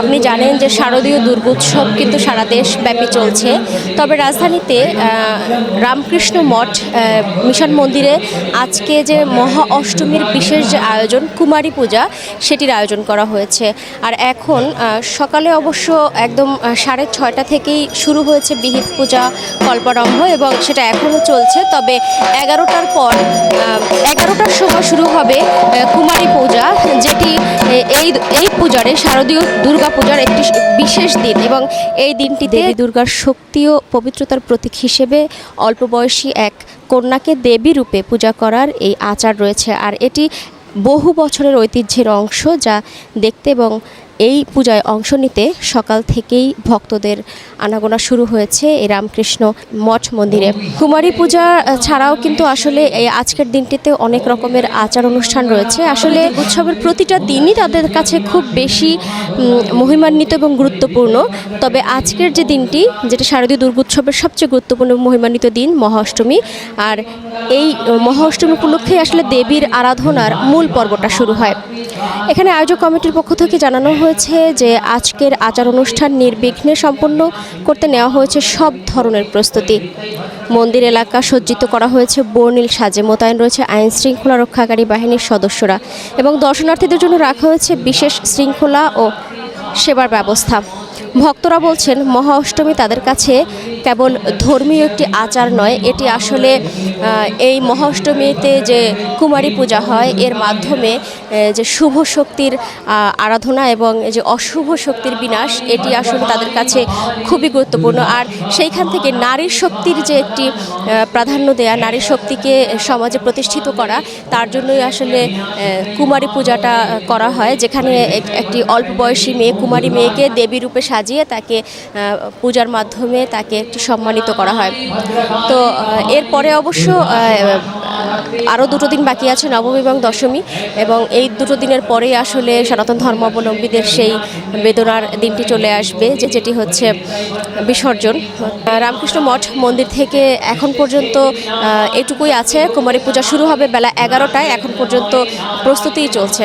আপনি জানেন যে শারদীয় দুর্গোৎসব কিন্তু সারা দেশ ব্যাপী চলছে। তবে রাজধানীতে রামকৃষ্ণ মঠ মিশন মন্দিরে আজকে যে মহা অষ্টমীর বিশেষ যে আয়োজন, কুমারী পূজা, সেটির আয়োজন করা হয়েছে। আর এখন সকালে অবশ্য একদম সাড়ে ছয়টা থেকেই শুরু হয়েছে বিহিত পূজা, কল্পারম্ভ এবং সেটা এখনও চলছে। তবে এগারোটার পর এগারোটার সময় শুরু হবে কুমারী পূজা, যেটি এই এই পূজারে শারদীয় দুর্গা পূজার একটি বিশেষ দিন এবং এই দিনটি দেবী দুর্গার শক্তি ও পবিত্রতার প্রতীক হিসেবে অল্প বয়সী এক কন্যাকে দেবী রূপে পূজা করার এই আচার রয়েছে। আর এটি বহু বছরের ঐতিহ্যের অংশ যা দেখতে এবং এই পূজায় অংশ নিতে সকাল থেকেই ভক্তদের আনাগোনা শুরু হয়েছে এই রামকৃষ্ণ মঠ মন্দিরে। কুমারী পূজা ছাড়াও কিন্তু আসলে এই আজকের দিনটিতে অনেক রকমের আচার অনুষ্ঠান রয়েছে। আসলে উৎসবের প্রতিটা দিনই তাদের কাছে খুব বেশি মহিমান্বিত এবং গুরুত্বপূর্ণ। তবে আজকের যে দিনটি, যেটা শারদীয় দুর্গোৎসবের সবচেয়ে গুরুত্বপূর্ণ মহিমান্বিত দিন, মহাষ্টমী। আর এই, মহাষ্টমী মহা উপলক্ষে আসলে দেবীর আরাধনার মূল পর্বটা শুরু হয়। এখানে আয়োজক কমিটির পক্ষ থেকে জানানো হয়েছে যে আজকের আচার অনুষ্ঠান নির্বিঘ্নে সম্পন্ন করতে নেওয়া হয়েছে সব ধরনের প্রস্তুতি। মন্দির এলাকা সজ্জিত করা হয়েছে বর্ণিল সাজে, মোতায়েন রয়েছে আইন শৃঙ্খলা রক্ষাকারী বাহিনীর সদস্যরা এবং দর্শনার্থীদের জন্য রাখা হয়েছে বিশেষ শৃঙ্খলা ও সেবার ব্যবস্থা। ভক্তরা বলছেন মহা অষ্টমী তাদের কাছে কেবল ধর্মীয় একটি আচার নয়, এটি আসলে এই মহা অষ্টমীতে যে কুমারী পূজা হয়, এর মাধ্যমে যে শুভ শক্তির আরাধনা এবং যে অশুভ শক্তির বিনাশ, এটি আসলে তাদের কাছে খুবই গুরুত্বপূর্ণ। আর সেইখান থেকে নারীর শক্তির যে একটি প্রাধান্য দেয়া, নারী শক্তিকে সমাজে প্রতিষ্ঠিত করা, তার জন্যই আসলে কুমারী পূজাটা করা হয়, যেখানে এক- একটি অল্প বয়সী মেয়ে, কুমারী মেয়েকে দেবী রূপে সাজিয়ে তাকে পূজার মাধ্যমে তাকে একটি সম্মানিত করা হয়। তো এরপরে অবশ্য আরও দুটো দিন বাকি আছে, নবমী এবং দশমী, এবং এই দুটো দিনের পরেই আসলে সনাতন ধর্মাবলম্বীদের সেই বেদনার দিনটি চলে আসবে, যে যেটি হচ্ছে বিসর্জন। রামকৃষ্ণ মঠ মন্দির থেকে এখন পর্যন্ত এটুকুই আছে। কুমারী পূজা শুরু হবে বেলা এগারোটায়, এখন পর্যন্ত প্রস্তুতিই চলছে।